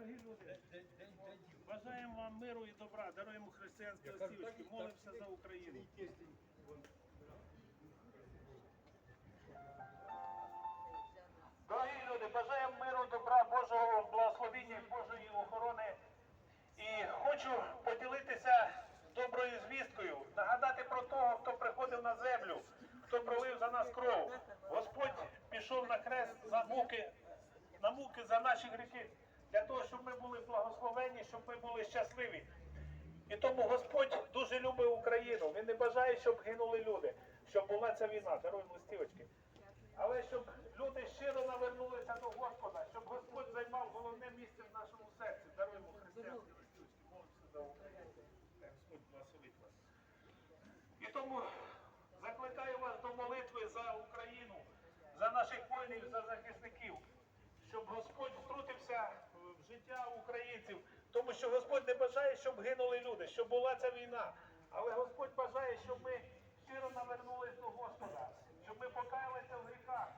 Дорогі люди, бажаємо вам миру і добра, даруємо християнські листівочки, молимося за Україну. Дорогі люди, бажаємо миру, добра, Божого благословіння, Божої охорони. І хочу поділитися доброю звісткою, нагадати про того, хто приходив на землю, хто пролив за нас кров. Господь пішов на хрест за муки, на муки за наші гріхи, для того, щоб ми були благословені, щоб ми були щасливі. І тому Господь дуже любить Україну. Він не бажає, щоб гинули люди, щоб була ця війна. Даруємо листівочки. Але щоб люди щиро навернулися до Господа, щоб Господь займав головне місце в нашому серці. Даруємо християнські листівочки, молимося за Україну. Господь благословить вас. І тому закликаю вас до молитви за Україну, за наших воїнів, за захисників, щоб Господь тому що Господь не бажає, щоб гинули люди, щоб була ця війна. Але Господь бажає, щоб ми щиро навернулись до Господа, щоб ми покаялися в гріхах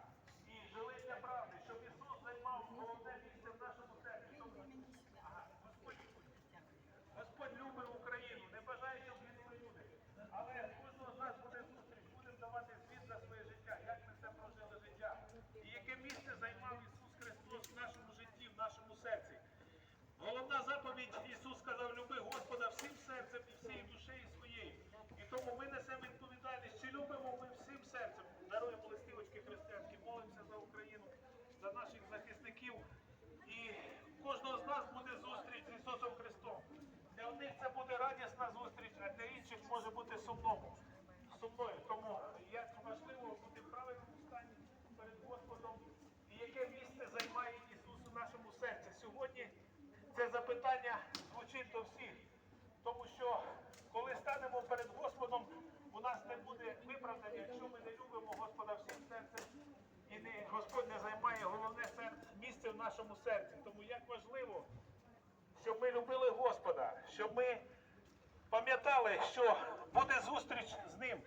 і жили для правди, щоб Ісус займав головне місце в нашому серці. Тому, ага, Господь, Господь любить Україну, не бажає, щоб гинули люди. Але кожного з нас буде зустріч, будемо давати звіт за своє життя, як ми це прожили життя. І яке місце займав Ісус Христос в нашому житті, в нашому серці. Головна заповідь Ісус сказав, люби Господа всім серцем і всією душею своєю. І тому ми несемо відповідальність, чи любимо ми всім серцем, даруємо листівочки християнські, молимося за Україну, за наших захисників. І у кожного з нас буде зустріч з Ісусом Христом. Для одних це буде радісна зустріч, а для інших може бути сумному. Сумною. Тому як важливо бути в правильному стані перед Господом і яке місце займає Ісус у нашому серці. Сьогодні це запитання звучить до всіх. Тому що коли станемо перед Господом, у нас не буде виправдання, якщо ми не любимо Господа всім серцем і не, Господь не займає головне серце, місце в нашому серці. Тому як важливо, щоб ми любили Господа, щоб ми пам'ятали, що буде зустріч з ним.